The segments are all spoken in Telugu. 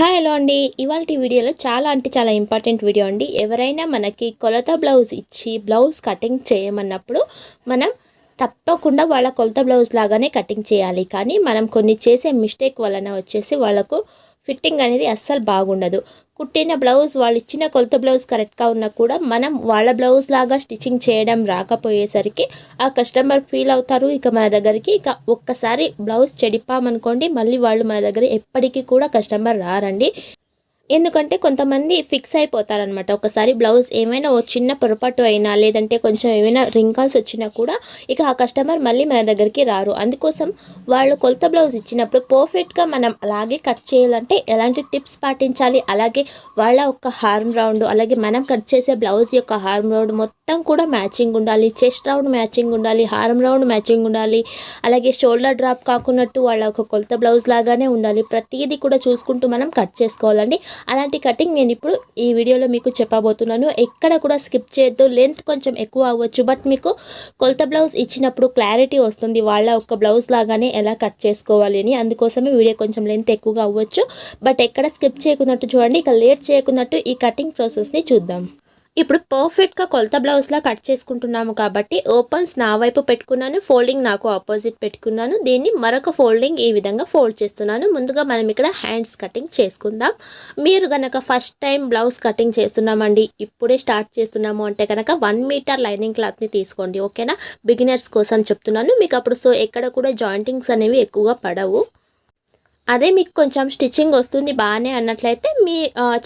హాయ్ హలో అండి. ఇవాళ వీడియోలో చాలా అంటే చాలా ఇంపార్టెంట్ వీడియో అండి. ఎవరైనా మనకి కొలత బ్లౌజ్ ఇచ్చి బ్లౌజ్ కటింగ్ చేయమన్నప్పుడు మనం తప్పకుండా వాళ్ళ కొలత బ్లౌజ్ లాగానే కటింగ్ చేయాలి. కానీ మనం కొన్ని చేసే మిస్టేక్ వలన వచ్చేసి వాళ్ళకు ఫిట్టింగ్ అనేది అస్సలు బాగుండదు. కుట్టిన బ్లౌజ్ వాళ్ళు ఇచ్చిన కొలత బ్లౌజ్ కరెక్ట్గా ఉన్నా కూడా మనం వాళ్ళ బ్లౌజ్ లాగా స్టిచ్చింగ్ చేయడం రాకపోయేసరికి ఆ కస్టమర్ ఫీల్ అవుతారు. ఇక మన దగ్గరికి ఇక ఒక్కసారి బ్లౌజ్ చెడిపామనుకోండి మళ్ళీ వాళ్ళు మన దగ్గర ఎప్పటికీ కూడా కస్టమర్ రారండి. ఎందుకంటే కొంతమంది ఫిక్స్ అయిపోతారనమాట ఒకసారి బ్లౌజ్ ఏమైనా ఓ చిన్న పొరపాటు అయినా లేదంటే కొంచెం ఏమైనా రింకాల్స్ వచ్చినా కూడా ఇక ఆ కస్టమర్ మళ్ళీ మన దగ్గరికి రారు. అందుకోసం వాళ్ళు కొలత బ్లౌజ్ ఇచ్చినప్పుడు పర్ఫెక్ట్గా మనం అలాగే కట్ చేయాలంటే ఎలాంటి టిప్స్ పాటించాలి? అలాగే వాళ్ళ ఒక హార్మ్ రౌండ్ అలాగే మనం కట్ చేసే బ్లౌజ్ యొక్క హార్మ్ రౌండ్ మొత్తం కూడా మ్యాచింగ్ ఉండాలి. చెస్ట్ రౌండ్ మ్యాచింగ్ ఉండాలి హార్మ్ రౌండ్ మ్యాచింగ్ ఉండాలి. అలాగే షోల్డర్ డ్రాప్ కాకున్నట్టు వాళ్ళ ఒక కొలత బ్లౌజ్ లాగానే ఉండాలి. ప్రతిదీ కూడా చూసుకుంటూ మనం కట్ చేసుకోవాలండి. అలాంటి కటింగ్ నేను ఇప్పుడు ఈ వీడియోలో మీకు చెప్పబోతున్నాను. ఎక్కడ కూడా స్కిప్ చేయొద్దు. లెంత్ కొంచెం ఎక్కువ అవ్వచ్చు. బట్ మీకు కొలత బ్లౌజ్ ఇచ్చినప్పుడు క్లారిటీ వస్తుంది. వాళ్ళ ఒక బ్లౌజ్ లాగానే ఎలా కట్ చేసుకోవాలి అని. అందుకోసమే వీడియో కొంచెం లెంత్ ఎక్కువగా అవ్వచ్చు. బట్ ఎక్కడ స్కిప్ చేయకున్నట్టు చూడండి. ఇక లేట్ చేయకున్నట్టు ఈ కటింగ్ ప్రాసెస్ని చూద్దాం. ఇప్పుడు పర్ఫెక్ట్గా కొలత బ్లౌజ్లా కట్ చేసుకుంటున్నాము కాబట్టి ఓపెన్స్ నా వైపు పెట్టుకున్నాను ఫోల్డింగ్ నాకు ఆపోజిట్ పెట్టుకున్నాను. దీన్ని మరొక ఫోల్డింగ్ ఈ విధంగా ఫోల్డ్ చేస్తున్నాను. ముందుగా మనం ఇక్కడ హ్యాండ్స్ కటింగ్ చేసుకుందాం. మీరు కనుక ఫస్ట్ టైం బ్లౌజ్ కటింగ్ చేస్తున్నామండి ఇప్పుడే స్టార్ట్ చేస్తున్నాము అంటే కనుక వన్ మీటర్ లైనింగ్ క్లాత్ని తీసుకోండి ఓకేనా బిగినర్స్ కోసం చెప్తున్నాను. మీకు అప్పుడు సో ఎక్కడ కూడా జాయింటింగ్స్ అనేవి ఎక్కువగా పడవు. అదే మీకు కొంచెం స్టిచ్చింగ్ వస్తుంది బాగానే అన్నట్లయితే మీ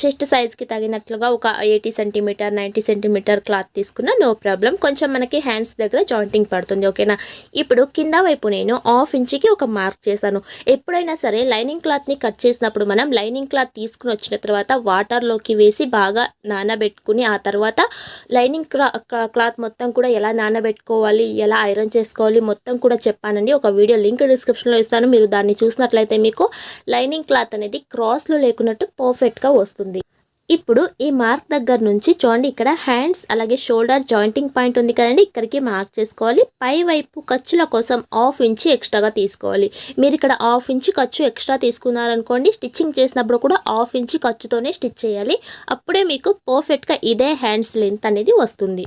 చెస్ట్ సైజ్కి తగినట్లుగా ఒక eighty centimetre ninety centimetre cloth తీసుకున్న నో ప్రాబ్లం కొంచెం మనకి హ్యాండ్స్ దగ్గర జాయింటింగ్ పడుతుంది ఓకేనా? ఇప్పుడు కింద వైపు నేను హాఫ్ ఇంచ్కి ఒక మార్క్ చేశాను. ఎప్పుడైనా సరే లైనింగ్ క్లాత్ని కట్ చేసినప్పుడు మనం లైనింగ్ క్లాత్ తీసుకుని వచ్చిన తర్వాత వాటర్లోకి వేసి బాగా నానబెట్టుకుని ఆ తర్వాత లైనింగ్ క్లాత్ మొత్తం కూడా ఎలా నానబెట్టుకోవాలి ఎలా ఐరన్ చేసుకోవాలి మొత్తం కూడా చెప్పానండి. ఒక వీడియో లింక్ డిస్క్రిప్షన్లో ఇస్తాను. మీరు దాన్ని చూసినట్లయితే మీకు లైనింగ్ క్లాత్ అనేది క్రాస్లో లేకున్నట్టు పర్ఫెక్ట్గా వస్తుంది. ఇప్పుడు ఈ మార్క్ దగ్గర నుంచి చూడండి ఇక్కడ హ్యాండ్స్ అలాగే షోల్డర్ జాయింటింగ్ పాయింట్ ఉంది కదండి ఇక్కడికి మార్క్ చేసుకోవాలి. పై వైపు ఖర్చుల కోసం హాఫ్ ఇంచి ఎక్స్ట్రాగా తీసుకోవాలి. మీరు ఇక్కడ హాఫ్ ఇంచి ఖర్చు ఎక్స్ట్రా తీసుకున్నారనుకోండి స్టిచ్చింగ్ చేసినప్పుడు కూడా హాఫ్ ఇంచి ఖర్చుతోనే స్టిచ్ చేయాలి. అప్పుడే మీకు పర్ఫెక్ట్గా ఇదే హ్యాండ్స్ లెంత్ అనేది వస్తుంది.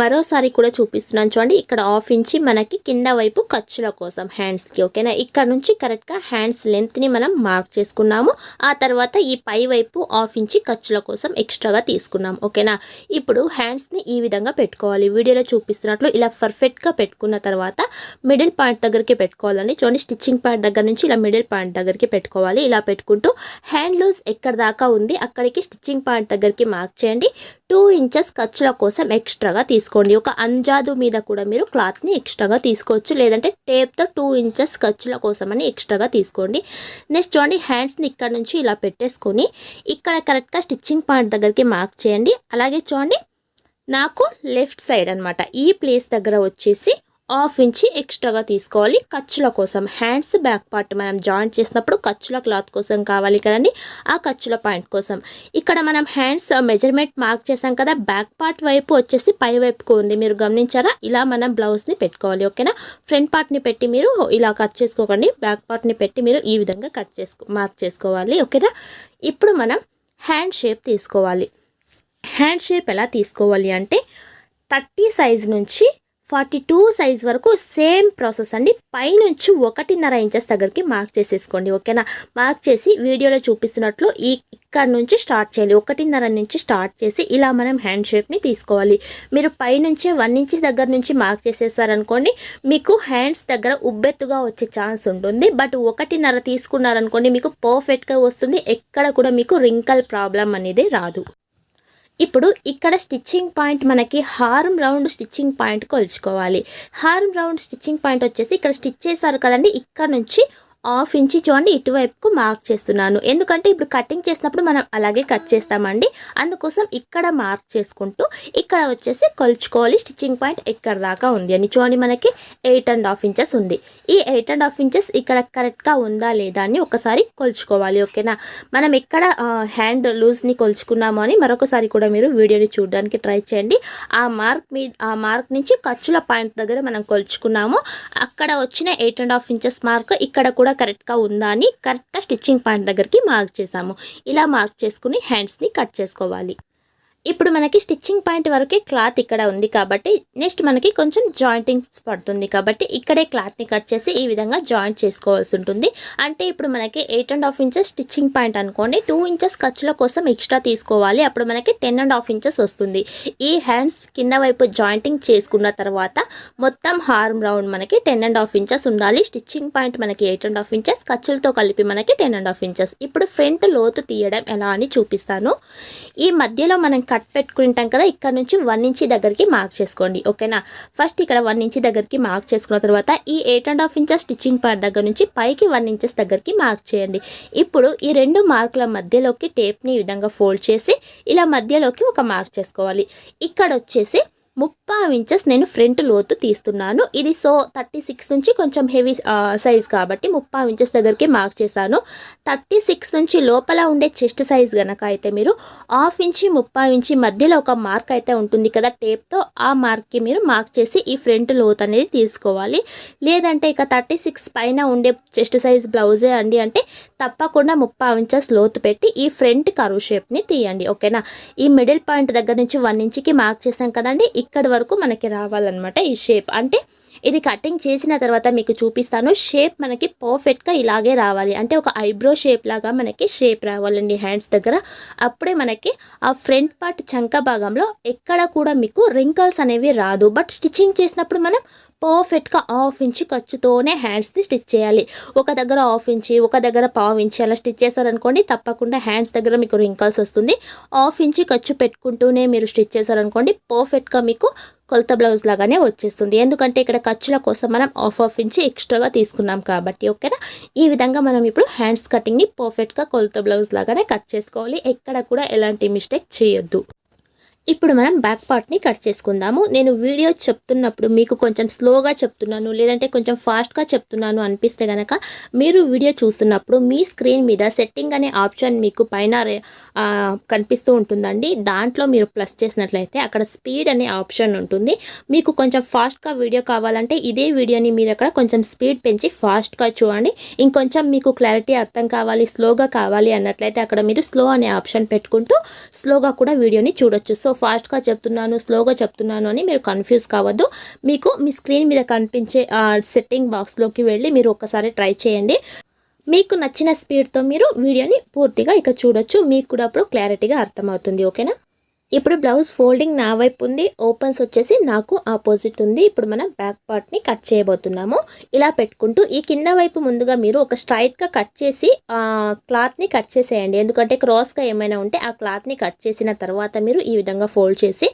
మరోసారి కూడా చూపిస్తున్నాను చూడండి. ఇక్కడ ఆఫ్ ఇంచి మనకి కింద వైపు ఖర్చుల కోసం హ్యాండ్స్కి ఓకేనా ఇక్కడ నుంచి కరెక్ట్గా హ్యాండ్స్ లెంత్ని మనం మార్క్ చేసుకున్నాము. ఆ తర్వాత ఈ పై వైపు ఆఫ్ ఇంచి ఖర్చుల కోసం ఎక్స్ట్రాగా తీసుకున్నాం ఓకేనా ఇప్పుడు హ్యాండ్స్ని ఈ విధంగా పెట్టుకోవాలి. వీడియోలో చూపిస్తున్నట్లు ఇలా పర్ఫెక్ట్గా పెట్టుకున్న తర్వాత మిడిల్ పాయింట్ దగ్గరికి పెట్టుకోవాలని చూడండి స్టిచ్చింగ్ పాయింట్ దగ్గర నుంచి ఇలా మిడిల్ పాయింట్ దగ్గరికి పెట్టుకోవాలి. ఇలా పెట్టుకుంటూ హ్యాండ్ లూజ్ ఎక్కడ దాకా ఉంది అక్కడికి స్టిచ్చింగ్ పాయింట్ దగ్గరికి మార్క్ చేయండి. టూ ఇంచెస్ ఖర్చుల కోసం ఎక్స్ట్రాగా తీసుకోండి. ఒక అంజాదు మీద కూడా మీరు క్లాత్ని ఎక్స్ట్రాగా తీసుకోవచ్చు. లేదంటే టేప్తో టూ ఇంచెస్ ఖర్చుల కోసం అని ఎక్స్ట్రాగా తీసుకోండి. నెక్స్ట్ చూడండి హ్యాండ్స్ని ఇక్కడ నుంచి ఇలా పెట్టేసుకొని ఇక్కడ కరెక్ట్గా స్టిచ్చింగ్ పాయింట్ దగ్గరికి మార్క్ చేయండి. అలాగే చూడండి నాకు లెఫ్ట్ సైడ్ అనమాట ఈ ప్లేస్ దగ్గర వచ్చేసి హాఫ్ ఇంచి ఎక్స్ట్రాగా తీసుకోవాలి. ఖర్చుల కోసం హ్యాండ్స్ బ్యాక్ పార్ట్ మనం జాయింట్ చేసినప్పుడు ఖర్చుల క్లాత్ కోసం కావాలి కదండి. ఆ ఖర్చుల పాయింట్ కోసం. ఇక్కడ మనం హ్యాండ్స్ మెజర్మెంట్ మార్క్ చేసాం కదా బ్యాక్ పార్ట్ వైపు వచ్చేసి పై వైపుకు ఉంది. మీరు గమనించారా? ఇలా మనం బ్లౌజ్ని పెట్టుకోవాలి ఓకేనా? ఫ్రంట్ పార్ట్ని పెట్టి మీరు ఇలా కట్ చేసుకోకండి. బ్యాక్ పార్ట్ని పెట్టి మీరు ఈ విధంగా కట్ చేసుకో మార్క్ చేసుకోవాలి ఓకేనా? ఇప్పుడు మనం హ్యాండ్ షేప్ తీసుకోవాలి. హ్యాండ్ షేప్ ఎలా తీసుకోవాలి అంటే థర్టీ సైజ్ నుంచి ఫార్టీ టూ సైజ్ వరకు సేమ్ ప్రాసెస్ అండి. పైనుంచి ఒకటిన్నర ఇంచెస్ దగ్గరికి మార్క్ చేసేసుకోండి ఓకేనా? మార్క్ చేసి వీడియోలో చూపిస్తున్నట్లు ఈ ఇక్కడ నుంచి స్టార్ట్ చేయాలి ఒకటిన్నర నుంచి స్టార్ట్ చేసి ఇలా మనం హ్యాండ్ షేప్ని తీసుకోవాలి. మీరు పైనుంచే వన్ ఇంచ్ దగ్గర నుంచి మార్క్ చేసేసారనుకోండి మీకు హ్యాండ్స్ దగ్గర ఉబ్బెత్తుగా వచ్చే ఛాన్స్ ఉంటుంది. బట్ ఒకటిన్నర తీసుకున్నారనుకోండి మీకు పర్ఫెక్ట్గా వస్తుంది. ఎక్కడ కూడా మీకు రింకల్ ప్రాబ్లం అనేది రాదు. ఇప్పుడు ఇక్కడ స్టిచ్చింగ్ పాయింట్ మనకి హారం రౌండ్ స్టిచ్చింగ్ పాయింట్ కొలుచుకోవాలి. హారం రౌండ్ స్టిచ్చింగ్ పాయింట్ వచ్చేసి ఇక్కడ స్టిచ్ చేశారు కదండి ఇక్కడ నుంచి హాఫ్ ఇంచి చూడండి ఇటువైపుకు మార్క్ చేస్తున్నాను. ఎందుకంటే ఇప్పుడు కటింగ్ చేసినప్పుడు మనం అలాగే కట్ చేస్తామండి. అందుకోసం ఇక్కడ మార్క్ చేసుకుంటూ ఇక్కడ వచ్చేసి కొలుచుకోవాలి. స్టిచ్చింగ్ పాయింట్ ఎక్కడ దాకా ఉంది అని. చూడండి మనకి ఎయిట్ అండ్ హాఫ్ ఇంచెస్ ఉంది. ఈ ఎయిట్ అండ్ హాఫ్ ఇంచెస్ ఇక్కడ కరెక్ట్గా ఉందా లేదా అని ఒకసారి కొలుచుకోవాలి ఓకేనా? మనం ఎక్కడ హ్యాండ్ లూజ్ని కొలుచుకున్నాము అని మరొకసారి కూడా మీరు వీడియోని చూడడానికి ట్రై చేయండి. ఆ మార్క్ మీద ఆ మార్క్ నుంచి ఖర్చుల పాయింట్ దగ్గర మనం కొలుచుకున్నాము. అక్కడ వచ్చిన eight and half inches mark ఇక్కడ కూడా కూడా కరెక్ట్గా ఉందా అని కరెక్ట్గా స్టిచ్చింగ్ పాయింట్ దగ్గరికి మార్క్ చేసాము ఇలా మార్క్ చేసుకుని హ్యాండ్స్ని కట్ చేసుకోవాలి. ఇప్పుడు మనకి స్టిచ్చింగ్ పాయింట్ వరకే క్లాత్ ఇక్కడ ఉంది కాబట్టి నెక్స్ట్ మనకి కొంచెం జాయింటింగ్ పడుతుంది కాబట్టి ఇక్కడే క్లాత్ని కట్ చేసి ఈ విధంగా జాయింట్ చేసుకోవాల్సి ఉంటుంది. అంటే ఇప్పుడు మనకి eight and half inches stitching point అనుకోండి టూ ఇంచెస్ ఖర్చుల కోసం ఎక్స్ట్రా తీసుకోవాలి. అప్పుడు మనకి టెన్ అండ్ హాఫ్ ఇంచెస్ వస్తుంది. ఈ హ్యాండ్స్ కింద వైపు జాయింటింగ్ చేసుకున్న తర్వాత మొత్తం హార్మ్ రౌండ్ మనకి టెన్ అండ్ హాఫ్ ఇంచెస్ ఉండాలి. స్టిచ్చింగ్ పాయింట్ మనకి ఎయిట్ అండ్ హాఫ్ ఇంచెస్ ఖర్చులతో కలిపి మనకి టెన్ అండ్ హాఫ్ ఇంచెస్. ఇప్పుడు ఫ్రంట్ లోతు తీయడం ఎలా అని చూపిస్తాను. ఈ మధ్యలో మనం కట్ పెట్టుకుంటాం కదా ఇక్కడ నుంచి వన్ ఇంచి దగ్గరికి మార్క్ చేసుకోండి ఓకేనా? ఫస్ట్ ఇక్కడ వన్ ఇంచి దగ్గరికి మార్క్ చేసుకున్న తర్వాత ఈ eight and half inches stitching part దగ్గర నుంచి పైకి వన్ ఇంచెస్ దగ్గరికి మార్క్ చేయండి. ఇప్పుడు ఈ రెండు మార్కుల మధ్యలోకి టేప్ని ఈ విధంగా ఫోల్డ్ చేసి ఇలా మధ్యలోకి ఒక మార్క్ చేసుకోవాలి. ఇక్కడ వచ్చేసి ముప్పై ఇంచెస్ నేను ఫ్రంట్ లోతు తీస్తున్నాను. ఇది సో థర్టీ సిక్స్ నుంచి కొంచెం హెవీ సైజ్ కాబట్టి ముప్పై ఇంచెస్ దగ్గరికి మార్క్ చేశాను. థర్టీ సిక్స్ నుంచి లోపల ఉండే చెస్ట్ సైజ్ కనుక అయితే మీరు హాఫ్ ఇంచి ముప్పై ఇంచి మధ్యలో ఒక మార్క్ అయితే ఉంటుంది కదా టేప్తో ఆ మార్క్కి మీరు మార్క్ చేసి ఈ ఫ్రంట్ లోత్ అనేది తీసుకోవాలి. లేదంటే ఇక థర్టీ సిక్స్ పైన ఉండే చెస్ట్ సైజ్ బ్లౌజే అండి అంటే తప్పకుండా ముప్పై ఇంచెస్ లోతు పెట్టి ఈ ఫ్రంట్ కరువు షేప్ని తీయండి ఓకేనా ఈ మిడిల్ పాయింట్ దగ్గర నుంచి వన్ ఇంచ్కి మార్క్ చేసాం కదండి ఇక్కడ వరకు మనకి రావాలన్నమాట ఈ షేప్ అంటే ఇది కటింగ్ చేసిన తర్వాత మీకు చూపిస్తాను షేప్ మనకి పర్ఫెక్ట్గా ఇలాగే రావాలి. అంటే ఒక ఐబ్రో షేప్ లాగా మనకి షేప్ రావాలండి హ్యాండ్స్ దగ్గర. అప్పుడే మనకి ఆ ఫ్రంట్ పార్ట్ చంక భాగంలో ఎక్కడ కూడా మీకు రింకల్స్ అనేవి రాదు. బట్ స్టిచ్చింగ్ చేసినప్పుడు మనం పర్ఫెక్ట్గా హాఫ్ ఇంచ్ ఖర్చుతోనే హ్యాండ్స్ని స్టిచ్ చేయాలి. ఒక దగ్గర హాఫ్ ఇంచి ఒక దగ్గర పావు ఇంచి అలా స్టిచ్ చేశారనుకోండి తప్పకుండా హ్యాండ్స్ దగ్గర మీకు రింకల్స్ వస్తుంది. హాఫ్ ఇంచి ఖర్చు పెట్టుకుంటూనే మీరు స్టిచ్ చేశారనుకోండి పర్ఫెక్ట్గా మీకు కొలత బ్లౌజ్ లాగానే వచ్చేస్తుంది. ఎందుకంటే ఇక్కడ ఖర్చుల కోసం మనం హాఫ్ హాఫ్ ఇంచి ఎక్స్ట్రాగా తీసుకున్నాం కాబట్టి ఓకేనా? ఈ విధంగా మనం ఇప్పుడు హ్యాండ్స్ కటింగ్ని పర్ఫెక్ట్గా కొలత బ్లౌజ్ లాగానే కట్ చేసుకోవాలి. ఎక్కడ కూడా ఎలాంటి మిస్టేక్ చేయొద్దు. ఇప్పుడు మనం బ్యాక్ పార్ట్ని కట్ చేసుకుందాము. నేను వీడియో చెప్తున్నప్పుడు మీకు కొంచెం స్లోగా చెప్తున్నాను లేదంటే కొంచెం ఫాస్ట్గా చెప్తున్నాను అనిపిస్తే కనుక మీరు వీడియో చూస్తున్నప్పుడు మీ స్క్రీన్ మీద సెట్టింగ్ అనే ఆప్షన్ మీకు పైన కనిపిస్తూ ఉంటుందండి. దాంట్లో మీరు ప్లస్ చేసినట్లయితే అక్కడ స్పీడ్ అనే ఆప్షన్ ఉంటుంది. మీకు కొంచెం ఫాస్ట్గా వీడియో కావాలంటే ఇదే వీడియోని మీరు అక్కడ కొంచెం స్పీడ్ పెంచి ఫాస్ట్గా చూడండి. ఇంకొంచెం మీకు క్లారిటీ అర్థం కావాలి స్లోగా కావాలి అన్నట్లయితే అక్కడ మీరు స్లో అనే ఆప్షన్ పెట్టుకుంటూ స్లోగా కూడా వీడియోని చూడొచ్చు. సో ఫాస్ట్గా చెప్తున్నాను స్లోగా చెప్తున్నాను అని మీరు కన్ఫ్యూజ్ కావద్దు. మీకు మీ స్క్రీన్ మీద కనిపించే సెట్టింగ్ బాక్స్లోకి వెళ్ళి మీరు ఒకసారి ట్రై చేయండి. మీకు నచ్చిన స్పీడ్తో మీరు వీడియోని పూర్తిగా ఇక చూడొచ్చు. మీకు కూడా అప్పుడు క్లారిటీగా అర్థమవుతుంది. ఓకేనా ఇప్పుడు బ్లౌజ్ ఫోల్డింగ్ నా వైపు ఉంది ఓపెన్స్ వచ్చేసి నాకు ఆపోజిట్ ఉంది. ఇప్పుడు మనం బ్యాక్ పార్ట్ని కట్ చేయబోతున్నాము. ఇలా పెట్టుకుంటూ ఈ కింద వైపు ముందుగా మీరు ఒక స్ట్రైట్గా కట్ చేసి క్లాత్ని కట్ చేసేయండి. ఎందుకంటే క్రాస్గా ఏమైనా ఉంటే ఆ క్లాత్ని కట్ చేసిన తర్వాత మీరు ఈ విధంగా ఫోల్డ్ చేసి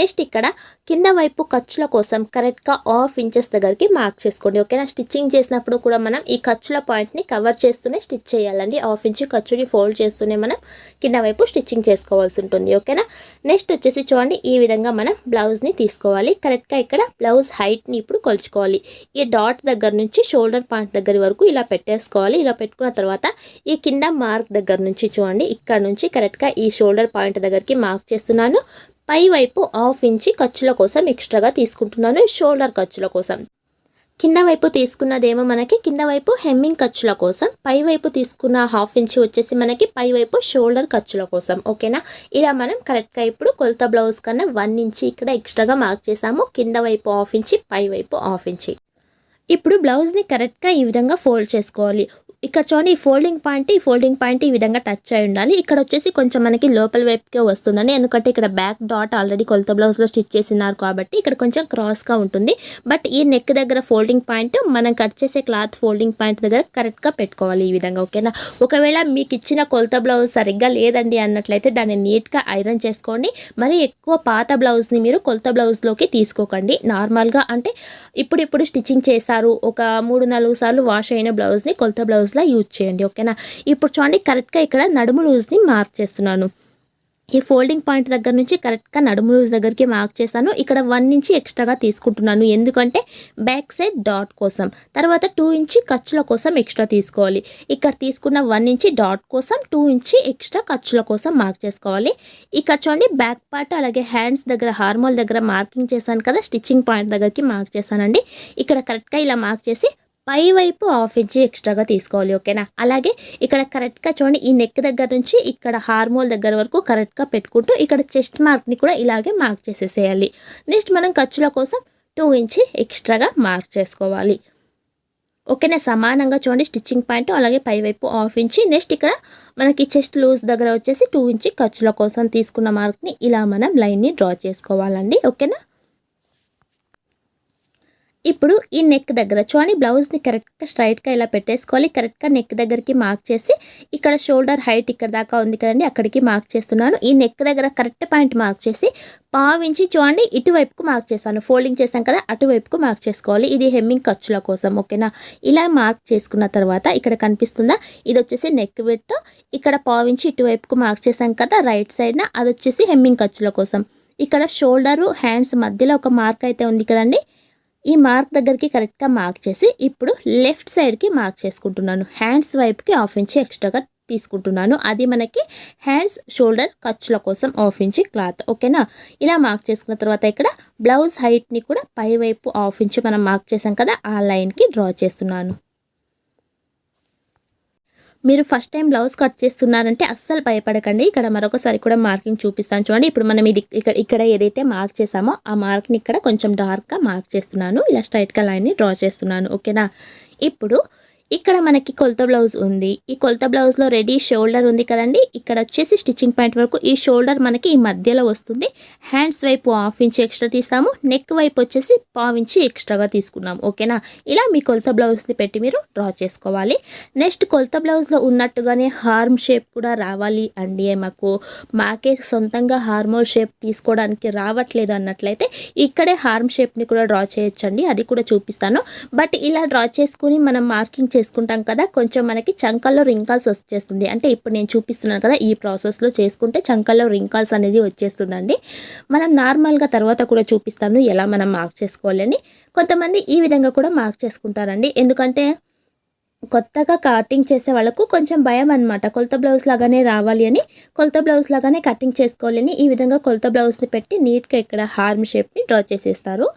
నెక్స్ట్ ఇక్కడ కింద వైపు ఖర్చుల కోసం కరెక్ట్గా హాఫ్ ఇంచెస్ దగ్గరికి మార్క్ చేసుకోండి. ఓకేనా? స్టిచ్చింగ్ చేసినప్పుడు కూడా మనం ఈ ఖర్చుల పాయింట్ని కవర్ చేస్తూనే స్టిచ్ చేయాలండి. హాఫ్ ఇంచ్ ఖర్చుని ఫోల్డ్ చేస్తూనే మనం కింద వైపు స్టిచ్చింగ్ చేసుకోవాల్సి ఉంటుంది. ఓకేనా? నెక్స్ట్ వచ్చేసి చూడండి ఈ విధంగా మనం బ్లౌజ్ని తీసుకోవాలి. కరెక్ట్గా ఇక్కడ బ్లౌజ్ హైట్ని ఇప్పుడు కొలుచుకోవాలి. ఈ డాట్ దగ్గర నుంచి షోల్డర్ పాయింట్ దగ్గర వరకు ఇలా పెట్టేసుకోవాలి. ఇలా పెట్టుకున్న తర్వాత ఈ కింద మార్క్ దగ్గర నుంచి చూడండి ఇక్కడ నుంచి కరెక్ట్గా ఈ షోల్డర్ పాయింట్ దగ్గరికి మార్క్ చేస్తున్నాను. పై వైపు హాఫ్ ఇంచి ఖర్చుల కోసం ఎక్స్ట్రాగా తీసుకుంటున్నాను షోల్డర్ ఖర్చుల కోసం. కింద వైపు తీసుకున్నదేమో మనకి కింద వైపు హెమ్మింగ్ ఖర్చుల కోసం పై వైపు తీసుకున్న హాఫ్ ఇంచ్ వచ్చేసి మనకి పై వైపు షోల్డర్ ఖర్చుల కోసం ఓకేనా? ఇలా మనం కరెక్ట్గా ఇప్పుడు కొలత బ్లౌజ్ కన్నా వన్ ఇంచ్ ఇక్కడ ఎక్స్ట్రాగా మార్క్ చేసాము కింద వైపు హాఫ్ ఇంచ్ పై వైపు హాఫ్ ఇంచ్. ఇప్పుడు బ్లౌజ్ని కరెక్ట్గా ఈ విధంగా ఫోల్డ్ చేసుకోవాలి. ఇక్కడ చూడండి ఈ ఫోల్డింగ్ పాయింట్ ఈ ఫోల్డింగ్ పాయింట్ ఈ విధంగా టచ్ అయి ఉండాలి. ఇక్కడ వచ్చేసి కొంచెం మనకి లోపల వైపుకే వస్తుందండి. ఎందుకంటే ఇక్కడ బ్యాక్ డాట్ ఆల్రెడీ కొలత బ్లౌజ్లో స్టిచ్ చేసినారు కాబట్టి ఇక్కడ కొంచెం క్రాస్గా ఉంటుంది. బట్ ఈ నెక్ దగ్గర ఫోల్డింగ్ పాయింట్ మనం కట్ చేసే క్లాత్ ఫోల్డింగ్ పాయింట్ దగ్గర కరెక్ట్గా పెట్టుకోవాలి ఈ విధంగా ఓకేనా? ఒకవేళ మీకు ఇచ్చిన కొలత బ్లౌజ్ సరిగ్గా లేదండి అన్నట్లయితే దాన్ని నీట్గా ఐరన్ చేసుకోండి. మరి ఎక్కువ పాత బ్లౌజ్ని మీరు కొలత బ్లౌజ్లోకి తీసుకోకండి. నార్మల్గా అంటే ఇప్పుడు ఇప్పుడు స్టిచ్చింగ్ చేశారు ఒక మూడు నాలుగు సార్లు వాష్ అయిన బ్లౌజ్ని కొలత బ్లౌజ్ లూజ్లా యూజ్ చేయండి ఓకేనా? ఇప్పుడు చూడండి కరెక్ట్గా ఇక్కడ నడుము లూజ్ని మార్క్ చేస్తున్నాను. ఈ ఫోల్డింగ్ పాయింట్ దగ్గర నుంచి కరెక్ట్గా నడుము లూజ్ దగ్గరికి మార్క్ చేశాను. ఇక్కడ వన్ ఇంచి ఎక్స్ట్రాగా తీసుకుంటున్నాను. ఎందుకంటే బ్యాక్ సైడ్ డాట్ కోసం. తర్వాత టూ ఇంచి ఖర్చుల కోసం ఎక్స్ట్రా తీసుకోవాలి. ఇక్కడ తీసుకున్న వన్ ఇంచి డాట్ కోసం టూ ఇంచి ఎక్స్ట్రా ఖర్చుల కోసం మార్క్ చేసుకోవాలి. ఇక్కడ చూడండి బ్యాక్ పార్ట్ అలాగే హ్యాండ్స్ దగ్గర హార్మోల్ దగ్గర మార్కింగ్ చేశాను కదా స్టిచ్చింగ్ పాయింట్ దగ్గరికి మార్క్ చేశానండి. ఇక్కడ కరెక్ట్గా ఇలా మార్క్ చేసి పై వైపు హాఫ్ ఇంచ్ ఎక్స్ట్రాగా తీసుకోవాలి ఓకేనా? అలాగే ఇక్కడ కరెక్ట్గా చూడండి ఈ నెక్ దగ్గర నుంచి ఇక్కడ హార్మోల్ దగ్గర వరకు కరెక్ట్గా పెట్టుకుంటూ ఇక్కడ చెస్ట్ మార్క్ని కూడా ఇలాగే మార్క్ చేసేసేయాలి. నెక్స్ట్ మనం ఖర్చుల కోసం టూ ఇంచ్ ఎక్స్ట్రాగా మార్క్ చేసుకోవాలి. ఓకేనా? సమానంగా చూడండి స్టిచ్చింగ్ పాయింట్ అలాగే పైవైపు హాఫ్ ఇంచి. నెక్స్ట్ ఇక్కడ మనకి చెస్ట్ లూజ్ దగ్గర వచ్చేసి టూ ఇంచి ఖర్చుల కోసం తీసుకున్న మార్క్ని ఇలా మనం లైన్ని డ్రా చేసుకోవాలండి ఓకేనా? ఇప్పుడు ఈ నెక్ దగ్గర చూడండి బ్లౌజ్ని కరెక్ట్గా స్ట్రైట్గా ఇలా పెట్టేసుకోవాలి. కరెక్ట్గా నెక్ దగ్గరికి మార్క్ చేసి ఇక్కడ షోల్డర్ హైట్ ఇక్కడ దాకా ఉంది కదండి అక్కడికి మార్క్ చేస్తున్నాను. ఈ నెక్ దగ్గర కరెక్ట్ పాయింట్ మార్క్ చేసి పావించి చూడండి ఇటువైపుకు మార్క్ చేశాను. ఫోల్డింగ్ చేశాం కదా అటువైపుకు మార్క్ చేసుకోవాలి. ఇది హెమ్మింగ్ ఖర్చుల కోసం ఓకేనా ఇలా మార్క్ చేసుకున్న తర్వాత ఇక్కడ కనిపిస్తుందా? ఇది వచ్చేసి నెక్ విడ్త్ ఇక్కడ పావించి ఇటువైపుకు మార్క్ చేశాం కదా రైట్ సైడ్న అది వచ్చేసి హెమ్మింగ్ ఖర్చుల కోసం. ఇక్కడ షోల్డరు హ్యాండ్స్ మధ్యలో ఒక మార్క్ అయితే ఉంది కదండి. ఈ మార్క్ దగ్గరికి కరెక్ట్గా మార్క్ చేసి ఇప్పుడు లెఫ్ట్ సైడ్కి మార్క్ చేసుకుంటున్నాను. హ్యాండ్స్ వైపుకి హాఫ్ ఇంచి ఎక్స్ట్రాగా తీసుకుంటున్నాను. అది మనకి హ్యాండ్స్ షోల్డర్ ఖర్చుల కోసం హాఫ్ ఇంచ్ క్లాత్. ఓకేనా? ఇలా మార్క్ చేసుకున్న తర్వాత ఇక్కడ బ్లౌజ్ హైట్ని కూడా పై వైపు హాఫ్ ఇంచ్ మనం మార్క్ చేసాం కదా ఆ లైన్కి డ్రా చేస్తున్నాను. మీరు ఫస్ట్ టైం బ్లౌజ్ కట్ చేస్తున్నారంటే అస్సలు భయపడకండి. ఇక్కడ మరొకసారి కూడా మార్కింగ్ చూపిస్తాను చూడండి. ఇప్పుడు మనం ఇది ఇక్కడ ఇక్కడ ఏదైతే మార్క్ చేసామో ఆ మార్క్ని ఇక్కడ కొంచెం డార్క్గా మార్క్ చేస్తున్నాను. ఇలా స్ట్రైట్గా లైన్ని డ్రా చేస్తున్నాను. ఓకేనా ఇప్పుడు ఇక్కడ మనకి కొలత బ్లౌజ్ ఉంది. ఈ కొలత బ్లౌజ్లో రెడీ షోల్డర్ ఉంది కదండి. ఇక్కడ వచ్చేసి స్టిచ్చింగ్ పాయింట్ వరకు ఈ షోల్డర్ మనకి ఈ మధ్యలో వస్తుంది. హ్యాండ్స్ వైపు హాఫ్ ఇంచ్ ఎక్స్ట్రా తీసాము. నెక్ వైపు వచ్చేసి పావు ఇంచ్ ఎక్స్ట్రాగా తీసుకున్నాం. ఓకేనా ఇలా మీ కొలత బ్లౌజ్ని పెట్టి మీరు డ్రా చేసుకోవాలి. నెక్స్ట్ కొలత బ్లౌజ్లో ఉన్నట్టుగానే హార్మ్ షేప్ కూడా రావాలి అండి. మాకు మాకే సొంతంగా హార్మోల్ షేప్ తీసుకోవడానికి రావట్లేదు అన్నట్లయితే ఇక్కడే హార్మ్ షేప్ని కూడా డ్రా చేయొచ్చండి. అది కూడా చూపిస్తాను. బట్ ఇలా డ్రా చేసుకుని మనం మార్కింగ్ చేసుకుంటాం కదా కొంచెం మనకి చంకల్లో రింకాల్స్ వచ్చేస్తుంది. అంటే ఇప్పుడు నేను చూపిస్తున్నాను కదా ఈ ప్రాసెస్లో చేసుకుంటే చంకల్లో రింకాల్స్ అనేది వచ్చేస్తుందండి. మనం నార్మల్గా తర్వాత కూడా చూపిస్తాను ఎలా మనం మార్క్ చేసుకోవాలని కొంతమంది ఈ విధంగా కూడా మార్క్ చేసుకుంటారండి. ఎందుకంటే కొత్తగా కటింగ్ చేసే వాళ్ళకు కొంచెం భయం అనమాట కొలత బ్లౌజ్ లాగానే రావాలి అని కొలత బ్లౌజ్ లాగానే కటింగ్ చేసుకోవాలని ఈ విధంగా కొలత బ్లౌజ్ని పెట్టి నీట్గా ఇక్కడ హార్మ్ షేప్ని డ్రా చేసేస్తారు.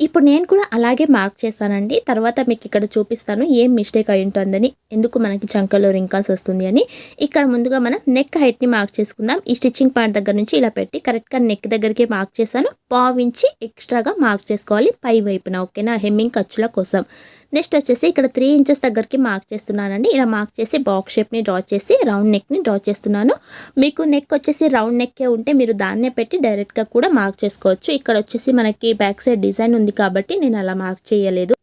ఇప్పుడు నేను కూడా అలాగే మార్క్ చేశానండి. తర్వాత మీకు ఇక్కడ చూపిస్తాను ఏం మిస్టేక్ అయి ఉంటుందని ఎందుకు మనకి చంకలో రింకాల్స్ వస్తుంది అని. ఇక్కడ ముందుగా మనం నెక్ హైట్ని మార్క్ చేసుకుందాం. ఈ స్టిచ్చింగ్ పాయింట్ దగ్గర నుంచి ఇలా పెట్టి కరెక్ట్గా నెక్ దగ్గరికి మార్క్ చేశాను. పావించి ఎక్స్ట్రాగా మార్క్ చేసుకోవాలి పై వైపున. ఓకేనా? హెమ్మింగ్ ఖర్చుల కోసం. నెక్స్ట్ వచ్చేసి ఇక్కడ త్రీ ఇంచెస్ దగ్గరికి మార్క్ చేస్తున్నానండి. ఇలా మార్క్ చేసి బాక్స్ షేప్ని డ్రా చేసి రౌండ్ నెక్ని డ్రా చేస్తున్నాను. మీకు నెక్ వచ్చేసి రౌండ్ నెక్కే ఉంటే మీరు దాన్నే పెట్టి డైరెక్ట్గా కూడా మార్క్ చేసుకోవచ్చు. ఇక్కడ వచ్చేసి మనకి బ్యాక్ సైడ్ డిజైన్ ఉంది కాబట్టి నేను అలా మార్క్ చేయలేదు.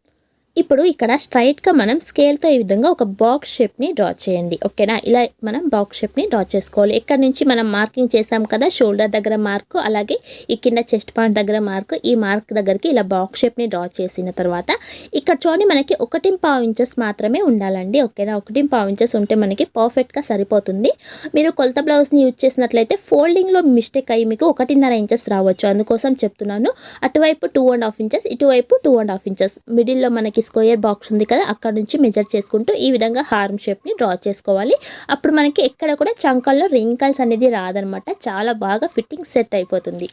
ఇప్పుడు ఇక్కడ స్ట్రైట్గా మనం స్కేల్తో ఈ విధంగా ఒక బాక్స్ షేప్ని డ్రా చేయండి. ఓకేనా ఇలా మనం బాక్స్ షేప్ని డ్రా చేసుకోవాలి. ఇక్కడ నుంచి మనం మార్కింగ్ చేసాం కదా? షోల్డర్ దగ్గర మార్కు అలాగే ఈ కింద చెస్ట్ పాయింట్ దగ్గర మార్కు ఈ మార్క్ దగ్గరికి ఇలా బాక్స్ షేప్ని డ్రా చేసిన తర్వాత ఇక్కడ చూడండి మనకి ఒకటి పావు ఇంచెస్ మాత్రమే ఉండాలండి. ఓకేనా ఒకటి పావు ఇంచెస్ ఉంటే మనకి పర్ఫెక్ట్గా సరిపోతుంది. మీరు కొలత బ్లౌజ్ని యూజ్ చేసినట్లయితే ఫోల్డింగ్లో మిస్టేక్ అయ్యి మీకు ఒకటిన్నర ఇంచెస్ రావచ్చు. అందుకోసం చెప్తున్నాను. అటువైపు టూ అండ్ హాఫ్ ఇంచెస్ ఇటువైపు టూ అండ్ హాఫ్ ఇంచెస్ మిడిల్లో మనకి స్క్వేర్ బాక్స్ ఉంది కదా అక్కడ నుంచి మెజర్ చేసుకుంటూ ఈ విధంగా హార్మ్ షేప్ని డ్రా చేసుకోవాలి. అప్పుడు మనకి ఎక్కడ కూడా చంకల్లో రింకల్స్ అనేది రాదనమాట. చాలా బాగా ఫిట్టింగ్ సెట్ అయిపోతుంది.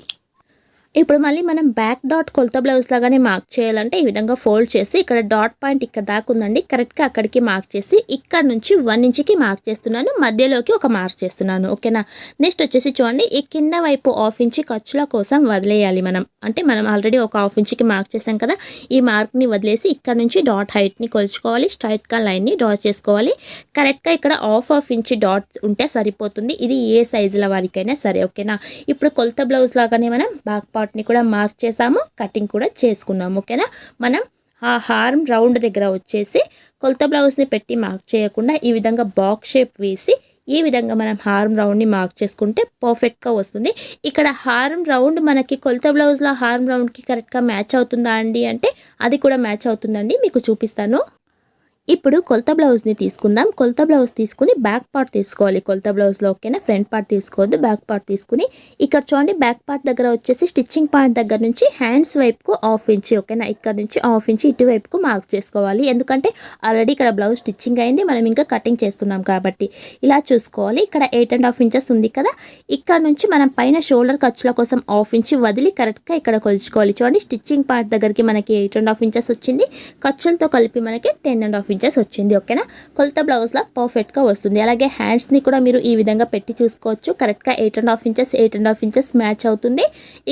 ఇప్పుడు మళ్ళీ మనం బ్యాక్ డాట్ కొలత బ్లౌజ్ లాగానే మార్క్ చేయాలంటే ఈ విధంగా ఫోల్డ్ చేసి ఇక్కడ డాట్ పాయింట్ ఇక్కడ దాకా ఉందండి. కరెక్ట్గా అక్కడికి మార్క్ చేసి ఇక్కడ నుంచి వన్ ఇంచ్కి మార్క్ చేస్తున్నాను. మధ్యలోకి ఒక మార్క్ చేస్తున్నాను. ఓకేనా నెక్స్ట్ వచ్చేసి చూడండి. ఈ కింద వైపు హాఫ్ ఇంచి ఖర్చుల కోసం వదిలేయాలి మనం. అంటే మనం ఆల్రెడీ ఒక హాఫ్ ఇంచ్కి మార్క్ చేసాం కదా ఈ మార్క్ని వదిలేసి ఇక్కడ నుంచి డాట్ హైట్ని కొలుచుకోవాలి. స్ట్రైట్గా లైన్ని డ్రా చేసుకోవాలి. కరెక్ట్గా ఇక్కడ హాఫ్ హాఫ్ ఇంచ్ డాట్ ఉంటే సరిపోతుంది. ఇది ఏ సైజుల వారికైనా సరే. ఓకేనా ఇప్పుడు కొలత బ్లౌజ్ లాగానే మనం బ్యాక్ పార్ట్ని కూడా మార్క్ చేసాము కటింగ్ కూడా చేసుకున్నాము ఓకేనా? మనం ఆ హార్మ్ రౌండ్ దగ్గర వచ్చేసి కొలత బ్లౌజ్ని పెట్టి మార్క్ చేయకుండా ఈ విధంగా బాక్స్ షేప్ వేసి ఈ విధంగా మనం హార్మ్ రౌండ్ని మార్క్ చేసుకుంటే పర్ఫెక్ట్గా వస్తుంది. ఇక్కడ హార్మ్ రౌండ్ మనకి కొలత బ్లౌజ్లో హార్మ్ రౌండ్కి కరెక్ట్గా మ్యాచ్ అవుతుందా అండి అంటే అది కూడా మ్యాచ్ అవుతుందండి మీకు చూపిస్తాను. ఇప్పుడు కొలత బ్లౌజ్ని తీసుకుందాం. కొలత బ్లౌజ్ తీసుకుని బ్యాక్ పార్ట్ తీసుకోవాలి. కొలత బ్లౌజ్లో ఓకేనా? ఫ్రంట్ పార్ట్ తీసుకోవద్దు. బ్యాక్ పార్ట్ తీసుకుని ఇక్కడ చూడండి బ్యాక్ పార్ట్ దగ్గర వచ్చేసి స్టిచ్చింగ్ పాయింట్ దగ్గర నుంచి హ్యాండ్స్ వైపుకు హాఫ్ ఇంచి ఓకేనా? ఇక్కడ నుంచి హాఫ్ ఇంచి ఇటువైపుకు మార్క్ చేసుకోవాలి. ఎందుకంటే ఆల్రెడీ ఇక్కడ బ్లౌజ్ స్టిచ్చింగ్ అయింది. మనం ఇంకా కటింగ్ చేస్తున్నాం కాబట్టి ఇలా చూసుకోవాలి. ఇక్కడ ఎయిట్ అండ్ హాఫ్ ఇంచెస్ ఉంది కదా? ఇక్కడ నుంచి మనం పైన షోల్డర్ ఖర్చుల కోసం హాఫ్ ఇంచి వదిలి కరెక్ట్గా ఇక్కడ కొలుచుకోవాలి. చూడండి స్టిచ్చింగ్ పార్ట్ దగ్గరికి మనకి ఎయిట్ అండ్ హాఫ్ ఇంచెస్ వచ్చింది. ఖర్చులతో కలిపి మనకి టెన్ అండ్ హాఫ్ ఇంచెస్ వచ్చింది ఓకేనా? కొలత బ్లౌజ్లో పర్ఫెక్ట్గా వస్తుంది. అలాగే హ్యాండ్స్ని కూడా మీరు ఈ విధంగా పెట్టి చూసుకోవచ్చు. కరెక్ట్గా eight and half inches eight and half inches match అవుతుంది.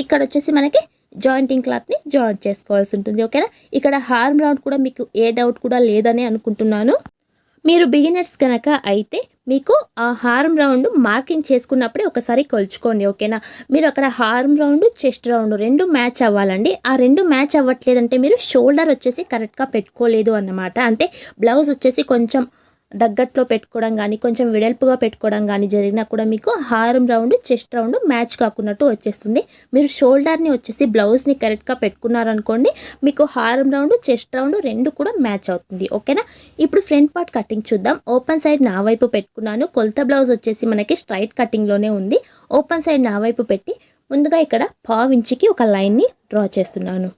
ఇక్కడ వచ్చేసి మనకి జాయింటింగ్ క్లాత్ని జాయింట్ చేసుకోవాల్సి ఉంటుంది ఓకేనా? ఇక్కడ హార్మ్ రౌండ్ కూడా మీకు ఏ డౌట్ కూడా లేదని అనుకుంటున్నాను. మీరు బిగినర్స్ కనుక అయితే మీకు ఆ హార్మ్ రౌండ్ మార్కింగ్ చేసుకున్నప్పుడే ఒకసారి కొలుచుకోండి ఓకేనా? మీరు అక్కడ హార్మ్ రౌండ్ చెస్ట్ రౌండ్ రెండు మ్యాచ్ అవ్వాలండి. ఆ రెండు మ్యాచ్ అవ్వట్లేదంటే మీరు షోల్డర్ వచ్చేసి కరెక్ట్గా పెట్టుకోలేదు అన్నమాట. అంటే బ్లౌజ్ వచ్చేసి కొంచెం దగ్గట్లో పెట్టుకోవడం కానీ కొంచెం వెడల్పుగా పెట్టుకోవడం కానీ జరిగినా కూడా మీకు arm round chest round match కాకున్నట్టు వచ్చేస్తుంది. మీరు షోల్డర్ని వచ్చేసి బ్లౌజ్ని కరెక్ట్గా పెట్టుకున్నారనుకోండి మీకు హారం రౌండ్ చెస్ట్ రౌండ్ రెండు కూడా మ్యాచ్ అవుతుంది. ఓకేనా? ఇప్పుడు ఫ్రంట్ పార్ట్ కటింగ్ చూద్దాం. ఓపెన్ సైడ్ నా వైపు పెట్టుకున్నాను. కొలత బ్లౌజ్ వచ్చేసి మనకి స్ట్రైట్ కటింగ్లోనే ఉంది. ఓపెన్ సైడ్ నా వైపు పెట్టి ముందుగా ఇక్కడ పావించికి ఒక లైన్ని డ్రా చేస్తున్నాను.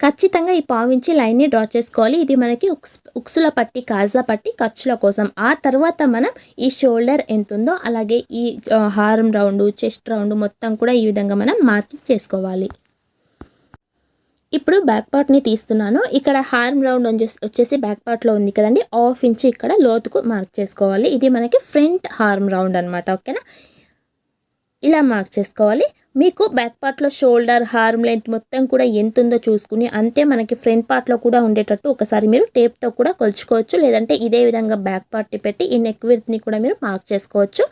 ఖచ్చితంగా ఈ పావించి లైన్ని డ్రా చేసుకోవాలి. ఇది మనకి ఉక్స్ ఉక్సుల పట్టి కాజా పట్టి ఖర్చుల కోసం. ఆ తర్వాత మనం ఈ షోల్డర్ ఎంత ఉందో అలాగే ఈ హారం రౌండ్ చెస్ట్ రౌండ్ మొత్తం కూడా ఈ విధంగా మనం మార్కింగ్ చేసుకోవాలి. ఇప్పుడు బ్యాక్ పార్ట్ని తీస్తున్నాను. ఇక్కడ హార్మ్ రౌండ్ వచ్చేసి- వచ్చేసి బ్యాక్ పార్ట్లో ఉంది కదండి. హాఫ్ ఇంచ్ ఇక్కడ లోతుకు మార్క్ చేసుకోవాలి. ఇది మనకి ఫ్రంట్ హార్మ్ రౌండ్ అనమాట ఓకేనా? ఇలా మార్క్ చేసుకోవాలి. మీకు బ్యాక్ పార్ట్లో షోల్డర్ హార్మ్ లెంత్ మొత్తం కూడా ఎంత ఉందో చూసుకుని అంతే మనకి ఫ్రంట్ పార్ట్లో కూడా ఉండేటట్టు ఒకసారి మీరు టేప్తో కూడా కొలుచుకోవచ్చు. లేదంటే ఇదే విధంగా బ్యాక్ పార్ట్ని పెట్టి ఈ నెక్ విడ్త్ని కూడా మీరు మార్క్ చేసుకోవచ్చు.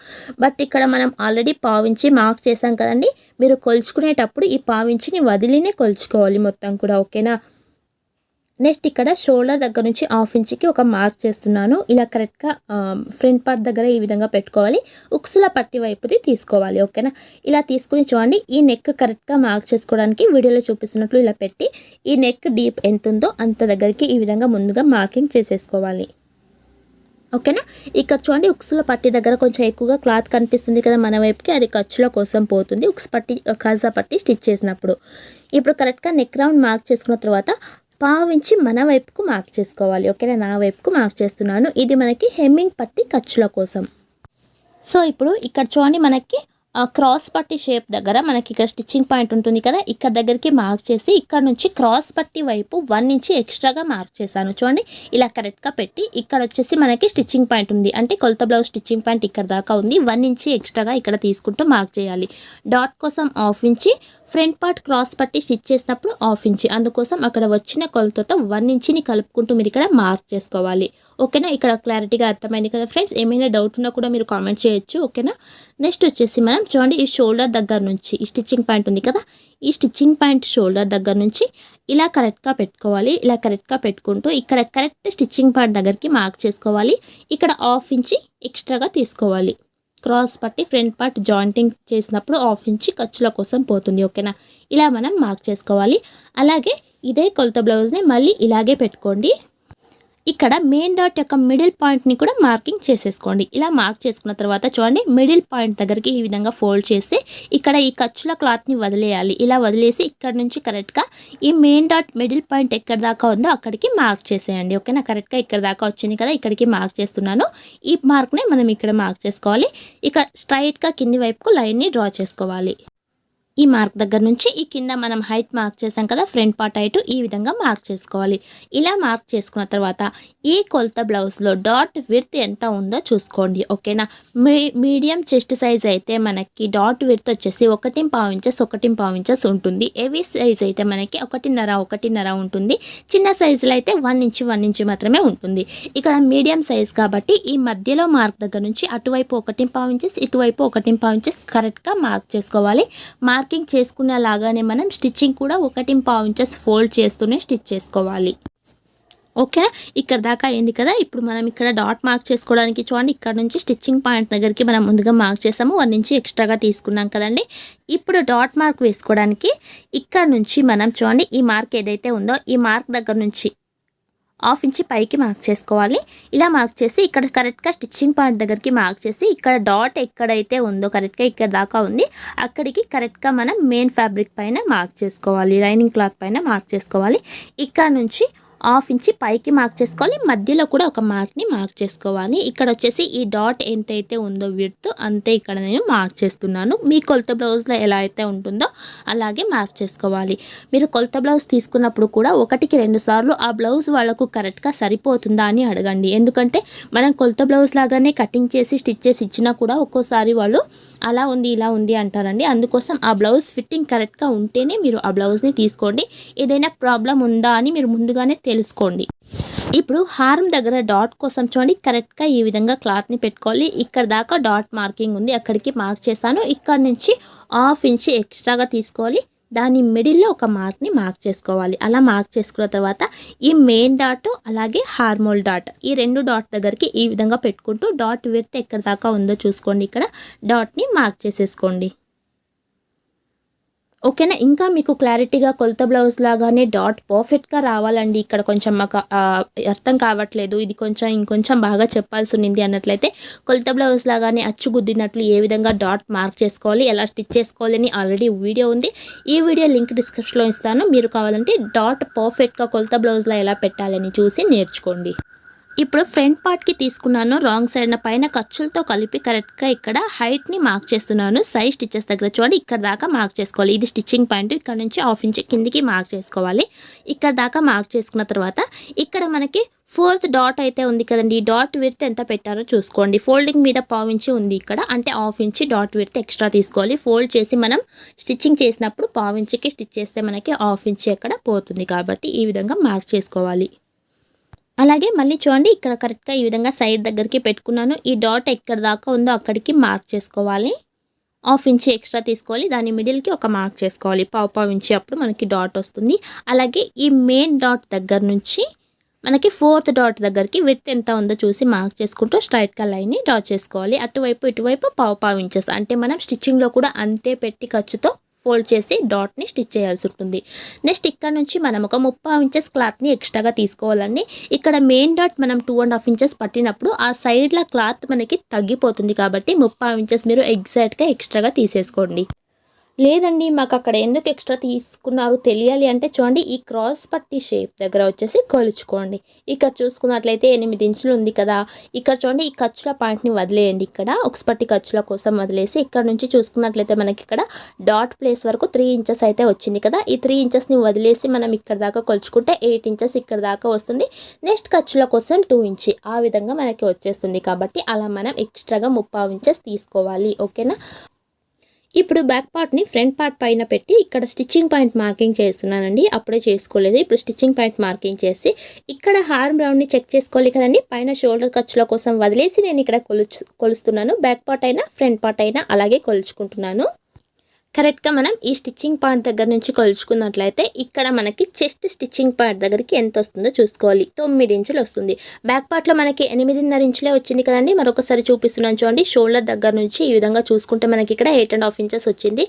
బట్ ఇక్కడ మనం ఆల్రెడీ పావించి మార్క్ చేసాం కదండి. మీరు కొలుచుకునేటప్పుడు ఈ పావించిని వదిలినే కొలుచుకోవాలి మొత్తం కూడా ఓకేనా నెక్స్ట్ ఇక్కడ షోల్డర్ దగ్గర నుంచి హాఫ్ ఇంచ్కి ఒక మార్క్ చేస్తున్నాను. ఇలా కరెక్ట్గా ఫ్రంట్ పార్ట్ దగ్గర ఈ విధంగా పెట్టుకోవాలి. ఉక్సుల పట్టి వైపుది తీసుకోవాలి ఓకేనా? ఇలా తీసుకుని చూడండి. ఈ నెక్ కరెక్ట్గా మార్క్ చేసుకోవడానికి వీడియోలో చూపిస్తున్నట్లు ఇలా పెట్టి ఈ నెక్ డీప్ ఎంత ఉందో అంత దగ్గరికి ఈ విధంగా ముందుగా మార్కింగ్ చేసేసుకోవాలి. ఓకేనా? ఇక్కడ చూడండి ఉక్సుల పట్టి దగ్గర కొంచెం ఎక్కువగా క్లాత్ కనిపిస్తుంది కదా మన వైపుకి. అది ఖర్చుల కోసం పోతుంది. ఉక్స్ పట్టి కాజా పట్టి స్టిచ్ చేసినప్పుడు. ఇప్పుడు కరెక్ట్గా నెక్ రౌండ్ మార్క్ చేసుకున్న తర్వాత పావించి మన వైపుకు మార్క్ చేసుకోవాలి. ఓకేనా? నా వైపుకు మార్క్ చేస్తున్నాను. ఇది మనకి హెమ్మింగ్ పట్టి ఖర్చుల కోసం. సో ఇప్పుడు ఇక్కడ చూడండి మనకి క్రాస్ పట్టి షేప్ దగ్గర మనకి ఇక్కడ స్టిచ్చింగ్ పాయింట్ ఉంటుంది కదా ఇక్కడ దగ్గరికి మార్క్ చేసి ఇక్కడ నుంచి క్రాస్ పట్టి వైపు వన్ ఇంచి ఎక్స్ట్రాగా మార్క్ చేశాను. చూడండి ఇలా కరెక్ట్గా పెట్టి ఇక్కడ వచ్చేసి మనకి స్టిచ్చింగ్ పాయింట్ ఉంది. అంటే కొలత బ్లౌజ్ స్టిచ్చింగ్ పాయింట్ ఇక్కడ దాకా ఉంది. వన్ ఇంచి ఎక్స్ట్రాగా ఇక్కడ తీసుకుంటూ మార్క్ చేయాలి. డాట్ కోసం half inch front part cross పట్టి స్టిచ్ చేసినప్పుడు హాఫ్ ఇంచి. అందుకోసం అక్కడ వచ్చిన కొలతతో వన్ ఇంచిని కలుపుకుంటూ మీరు ఇక్కడ మార్క్ చేసుకోవాలి. ఓకేనా? ఇక్కడ క్లారిటీగా అర్థమైంది కదా ఫ్రెండ్స్? ఏమైనా డౌట్ ఉన్నా కూడా మీరు కామెంట్ చేయొచ్చు. ఓకేనా? నెక్స్ట్ వచ్చేసి మనం చూడండి ఈ షోల్డర్ దగ్గర నుంచి ఈ స్టిచ్చింగ్ పాయింట్ ఉంది కదా ఈ స్టిచ్చింగ్ పాయింట్ షోల్డర్ దగ్గర నుంచి ఇలా కరెక్ట్గా పెట్టుకోవాలి. ఇలా కరెక్ట్గా పెట్టుకుంటూ ఇక్కడ కరెక్ట్ స్టిచ్చింగ్ పాయింట్ దగ్గరికి మార్క్ చేసుకోవాలి. ఇక్కడ హాఫ్ ఇంచి ఎక్స్ట్రాగా తీసుకోవాలి. క్రాస్ పట్టి ఫ్రంట్ పార్ట్ జాయింటింగ్ చేసినప్పుడు హాఫ్ ఇంచి ఖర్చుల కోసం పోతుంది ఓకేనా? ఇలా మనం మార్క్ చేసుకోవాలి. అలాగే ఇదే కొలత బ్లౌజ్ని మళ్ళీ ఇలాగే పెట్టుకోండి. ఇక్కడ మెయిన్ డాట్ యొక్క మిడిల్ పాయింట్ని కూడా మార్కింగ్ చేసేసుకోండి. ఇలా మార్క్ చేసుకున్న తర్వాత చూడండి మిడిల్ పాయింట్ దగ్గరికి ఈ విధంగా ఫోల్డ్ చేసి ఇక్కడ ఈ ఖర్చుల క్లాత్ని వదిలేయాలి. ఇలా వదిలేసి ఇక్కడ నుంచి కరెక్ట్గా ఈ మెయిన్ డాట్ మిడిల్ పాయింట్ ఎక్కడ దాకా ఉందో అక్కడికి మార్క్ చేసేయండి. ఓకేనా? కరెక్ట్గా ఇక్కడ దాకా వచ్చింది కదా ఇక్కడికి మార్క్ చేస్తున్నాను. ఈ మార్క్నే మనం ఇక్కడ మార్క్ చేసుకోవాలి. ఇక స్ట్రైట్గా కింది వైపుకు లైన్ని డ్రా చేసుకోవాలి. ఈ మార్క్ దగ్గర నుంచి ఈ కింద మనం హైట్ మార్క్ చేసాం కదా ఫ్రంట్ పార్ట్ హైట్ ఈ విధంగా మార్క్ చేసుకోవాలి. ఇలా మార్క్ చేసుకున్న తర్వాత ఈ కొలత బ్లౌజ్లో డాట్ విర్త్ ఎంత ఉందో చూసుకోండి ఓకేనా మీ మీడియం చెస్ట్ సైజ్ అయితే మనకి డాట్ విర్త్ వచ్చేసి ఒకటి పావు ఇంచెస్ ఒకటి పావు ఇంచెస్ ఉంటుంది. హెవీ సైజ్ అయితే మనకి ఒకటిన్నర ఒకటిన్నర ఉంటుంది. చిన్న సైజులో అయితే వన్ ఇంచ్ వన్ ఇంచ్ మాత్రమే ఉంటుంది. ఇక్కడ మీడియం సైజ్ కాబట్టి ఈ మధ్యలో మార్క్ దగ్గర నుంచి అటువైపు ఒకటి పావు ఇంచెస్ ఇటువైపు ఒకటి పావు ఇంచెస్ కరెక్ట్గా మార్క్ చేసుకోవాలి. మార్క్ మార్కింగ్ చేసుకున్న లాగానే మనం స్టిచ్చింగ్ కూడా ఒకటి పావు ఇంచెస్ ఫోల్డ్ చేస్తూనే స్టిచ్ చేసుకోవాలి. ఓకే ఇక్కడ దాకా అయింది కదా? ఇప్పుడు మనం ఇక్కడ డాట్ మార్క్ చేసుకోవడానికి చూడండి ఇక్కడ నుంచి స్టిచ్చింగ్ పాయింట్ దగ్గరికి మనం ముందుగా మార్క్ చేసాము వన్ నుంచి ఎక్స్ట్రాగా తీసుకున్నాం కదండి. ఇప్పుడు డాట్ మార్క్ వేసుకోవడానికి ఇక్కడ నుంచి మనం చూడండి ఈ మార్క్ ఏదైతే ఉందో ఈ మార్క్ దగ్గర నుంచి హాఫ్ ఇంచ్ పైకి మార్క్ చేసుకోవాలి. ఇలా మార్క్ చేసి ఇక్కడ కరెక్ట్గా స్టిచ్చింగ్ పాయింట్ దగ్గరికి మార్క్ చేసి ఇక్కడ డాట్ ఎక్కడైతే ఉందో కరెక్ట్గా ఇక్కడ దాకా ఉంది అక్కడికి కరెక్ట్గా మనం మెయిన్ ఫ్యాబ్రిక్ పైన మార్క్ చేసుకోవాలి లైనింగ్ క్లాత్ పైన మార్క్ చేసుకోవాలి. ఇక్కడ నుంచి హాఫ్ ఇంచి పైకి మార్క్ చేసుకోవాలి. మధ్యలో కూడా ఒక మార్క్ని మార్క్ చేసుకోవాలి. ఇక్కడ వచ్చేసి ఈ డాట్ ఎంతైతే ఉందో విడ్త్ అంతే ఇక్కడ నేను మార్క్ చేస్తున్నాను. మీ కొలత బ్లౌజ్లో ఎలా అయితే ఉంటుందో అలాగే మార్క్ చేసుకోవాలి. మీరు కొలత బ్లౌజ్ తీసుకున్నప్పుడు కూడా ఒకటికి రెండు సార్లు ఆ బ్లౌజ్ వాళ్ళకు కరెక్ట్గా సరిపోతుందా అని అడగండి. ఎందుకంటే మనం కొలత బ్లౌజ్ లాగానే కటింగ్ చేసి స్టిచ్ చేసి ఇచ్చినా కూడా ఒక్కోసారి వాళ్ళు అలా ఉంది ఇలా ఉంది అంటారండి. అందుకోసం ఆ బ్లౌజ్ ఫిట్టింగ్ కరెక్ట్గా ఉంటేనే మీరు ఆ బ్లౌజ్ని తీసుకోండి. ఏదైనా ప్రాబ్లం ఉందా అని మీరు ముందుగానే తెలుసుకోండి. ఇప్పుడు హారం దగ్గర డాట్ కోసం చూడండి. కరెక్ట్గా ఈ విధంగా క్లాత్ని పెట్టుకోవాలి. ఇక్కడ దాకా డాట్ మార్కింగ్ ఉంది. అక్కడికి మార్క్ చేశాను. ఇక్కడ నుంచి హాఫ్ ఇంచ్ ఎక్స్ట్రాగా తీసుకోవాలి. దాని మిడిల్లో ఒక మార్క్ని మార్క్ చేసుకోవాలి. అలా మార్క్ చేసుకున్న తర్వాత ఈ మెయిన్ డాట్ అలాగే హార్మోల్ డాట్ ఈ రెండు డాట్ దగ్గరికి ఈ విధంగా పెట్టుకుంటూ డాట్ విడత ఎక్కడ దాకా ఉందో చూసుకోండి. ఇక్కడ డాట్ని మార్క్ చేసేసుకోండి. ఓకేనా? ఇంకా మీకు క్లారిటీగా కొలత బ్లౌజ్ లాగానే డాట్ పర్ఫెక్ట్గా రావాలండి. ఇక్కడ కొంచెం మాకు అర్థం కావట్లేదు. ఇది కొంచెం ఇంకొంచెం బాగా చెప్పాల్సి ఉన్నింది అన్నట్లయితే కొలత బ్లౌజ్ లాగానే అచ్చు గుద్దినట్లు ఏ విధంగా డాట్ మార్క్ చేసుకోవాలి ఎలా స్టిచ్ చేసుకోవాలి అని ఆల్రెడీ వీడియో ఉంది. ఈ వీడియో లింక్ డిస్క్రిప్షన్లో ఇస్తాను. మీరు కావాలంటే డాట్ పర్ఫెక్ట్గా కొలత బ్లౌజ్లో ఎలా పెట్టాలని చూసి నేర్చుకోండి. ఇప్పుడు ఫ్రంట్ పార్ట్కి తీసుకున్నాను రాంగ్ సైడ్న పైన ఖర్చులతో కలిపి కరెక్ట్గా ఇక్కడ హైట్ని మార్క్ చేస్తున్నాను. సైజ్ స్టిచెస్ దగ్గర చూడండి ఇక్కడ దాకా మార్క్ చేసుకోవాలి. ఇది స్టిచ్చింగ్ పాయింట్ ఇక్కడ నుంచి హాఫ్ ఇంచ్ కిందికి మార్క్ చేసుకోవాలి. ఇక్కడ దాకా మార్క్ చేసుకున్న తర్వాత ఇక్కడ మనకి ఫోర్త్ డాట్ అయితే ఉంది కదండి ఈ డాట్ విడ్త్ ఎంత పెట్టారో చూసుకోండి. ఫోల్డింగ్ మీద పావు ఇంచి ఉంది ఇక్కడ అంటే half inch dot width extra తీసుకోవాలి. ఫోల్డ్ చేసి మనం స్టిచ్చింగ్ చేసినప్పుడు పావు ఇంచుకి స్టిచ్ చేస్తే మనకి హాఫ్ ఇంచ్ ఎక్కడ పోతుంది కాబట్టి ఈ విధంగా మార్క్ చేసుకోవాలి. అలాగే మళ్ళీ చూడండి ఇక్కడ కరెక్ట్గా ఈ విధంగా సైడ్ దగ్గరికి పెట్టుకున్నాను. ఈ డాట్ ఎక్కడ దాకా ఉందో అక్కడికి మార్క్ చేసుకోవాలి. హాఫ్ ఇంచ్ ఎక్స్ట్రా తీసుకోవాలి. దాని మిడిల్కి ఒక మార్క్ చేసుకోవాలి. పావు పావు ఇంచి అప్పుడు మనకి డాట్ వస్తుంది. అలాగే ఈ మెయిన్ డాట్ దగ్గర నుంచి మనకి ఫోర్త్ డాట్ దగ్గరికి విత్ ఎంత ఉందో చూసి మార్క్ చేసుకుంటూ స్ట్రైట్గా లైన్ని డ్రా చేసుకోవాలి. అటువైపు ఇటువైపు పావు పావు ఇంచెస్ అంటే మనం స్టిచ్చింగ్లో కూడా అంతే పెట్టి ఖర్చుతో ఫోల్డ్ చేసి డాట్ని స్టిచ్ చేయాల్సి ఉంటుంది. నెక్స్ట్ ఇక్కడ నుంచి మనం ఒక ముప్పై ఇంచెస్ క్లాత్ని ఎక్స్ట్రాగా తీసుకోవాలండి. ఇక్కడ మెయిన్ డాట్ మనం టూ అండ్ హాఫ్ ఇంచెస్ పట్టినప్పుడు ఆ సైడ్ల క్లాత్ మనకి తగ్గిపోతుంది కాబట్టి ముప్పై ఇంచెస్ మీరు ఎగ్జాక్ట్గా ఎక్స్ట్రాగా తీసేసుకోండి. లేదండి మాకు అక్కడ ఎందుకు ఎక్స్ట్రా తీసుకున్నారు తెలియాలి అంటే చూడండి ఈ క్రాస్ పట్టి షేప్ దగ్గర వచ్చేసి కొలుచుకోండి. ఇక్కడ చూసుకున్నట్లయితే ఎనిమిది ఇంచులు ఉంది కదా. ఇక్కడ చూడండి ఈ ఖర్చుల పాయింట్ని వదిలేయండి ఇక్కడ. ఒక పట్టి ఖర్చుల కోసం వదిలేసి ఇక్కడ నుంచి చూసుకున్నట్లయితే మనకి ఇక్కడ డాట్ ప్లేస్ వరకు త్రీ ఇంచెస్ అయితే వచ్చింది కదా. ఈ త్రీ ఇంచెస్ని వదిలేసి మనం ఇక్కడ దాకా కొలుచుకుంటే ఎయిట్ ఇంచెస్ ఇక్కడ దాకా వస్తుంది. నెక్స్ట్ ఖర్చుల కోసం టూ ఇంచి ఆ విధంగా మనకి వచ్చేస్తుంది కాబట్టి అలా మనం ఎక్స్ట్రాగా ముప్పావు ఇంచెస్ తీసుకోవాలి. ఓకేనా? ఇప్పుడు బ్యాక్ పార్ట్ని ఫ్రంట్ పార్ట్ పైన పెట్టి ఇక్కడ స్టిచ్చింగ్ పాయింట్ మార్కింగ్ చేస్తున్నానండి. అప్పుడే చేసుకోలేదు. ఇప్పుడు స్టిచ్చింగ్ పాయింట్ మార్కింగ్ చేసి ఇక్కడ హార్మ్ రౌండ్ని చెక్ చేసుకోవాలి కదండి. పైన షోల్డర్ ఖర్చుల కోసం వదిలేసి నేను ఇక్కడ కొలుచు కొలుస్తున్నాను. బ్యాక్ పార్ట్ అయినా ఫ్రంట్ పార్ట్ అయినా అలాగే కొలుచుకుంటున్నాను. కరెక్ట్గా మనం ఈ స్టిచ్చింగ్ పాయింట్ దగ్గర నుంచి కొలుచుకున్నట్లయితే ఇక్కడ మనకి చెస్ట్ స్టిచ్చింగ్ పాయింట్ దగ్గరికి ఎంత వస్తుందో చూసుకోవాలి. తొమ్మిది ఇంచులు వస్తుంది. బ్యాక్ పార్ట్లో మనకి ఎనిమిదిన్నర ఇంచులే వచ్చింది కదండి. మరొకసారి చూపిస్తున్నాను చూడండి. షోల్డర్ దగ్గర నుంచి ఈ విధంగా చూసుకుంటే మనకి ఇక్కడ ఎయిట్ అండ్ హాఫ్ ఇంచెస్ వచ్చింది.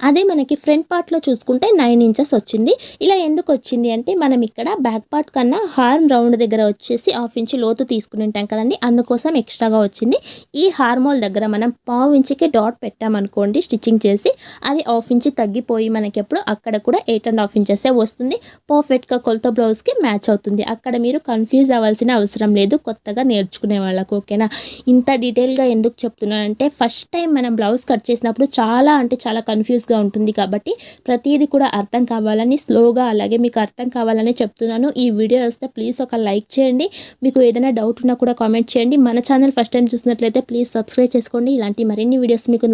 అదే మనకి ఫ్రంట్ పార్ట్లో చూసుకుంటే నైన్ ఇంచెస్ వచ్చింది. ఇలా ఎందుకు వచ్చింది అంటే మనం ఇక్కడ బ్యాక్ పార్ట్ కన్నా హార్మ్ రౌండ్ దగ్గర వచ్చేసి హాఫ్ ఇంచ్ లోతు తీసుకుని ఉంటాం కదండి. అందుకోసం ఎక్స్ట్రాగా వచ్చింది. ఈ హార్మోల్ దగ్గర మనం పావు ఇంచుకి డాట్ పెట్టామనుకోండి స్టిచ్చింగ్ చేసి అది హాఫ్ ఇంచ్ తగ్గిపోయి మనకి ఎప్పుడు అక్కడ కూడా ఎయిట్ అండ్ హాఫ్ ఇంచెసే వస్తుంది. పర్ఫెక్ట్గా కొలత బ్లౌజ్కి మ్యాచ్ అవుతుంది. అక్కడ మీరు కన్ఫ్యూజ్ అవ్వాల్సిన అవసరం లేదు. కొత్తగా నేర్చుకునే వాళ్ళకు ఓకేనా? ఇంత డీటెయిల్గా ఎందుకు చెప్తున్నానంటే ఫస్ట్ టైం మనం బ్లౌజ్ కట్ చేసినప్పుడు చాలా అంటే చాలా కన్ఫ్యూజ్ కన్ఫ్యూజ్గా ఉంటుంది కాబట్టి ప్రతిదీ కూడా అర్థం కావాలని స్లోగా అలాగే మీకు అర్థం కావాలని చెప్తున్నాను. ఈ వీడియో వస్తే ప్లీజ్ ఒక లైక్ చేయండి. మీకు ఏదైనా డౌట్ ఉన్నా కూడా కామెంట్ చేయండి. మన ఛానల్ ఫస్ట్ టైం చూసినట్లయితే ప్లీజ్ సబ్స్క్రైబ్ చేసుకోండి. ఇలాంటి మరిన్ని వీడియోస్ మీకు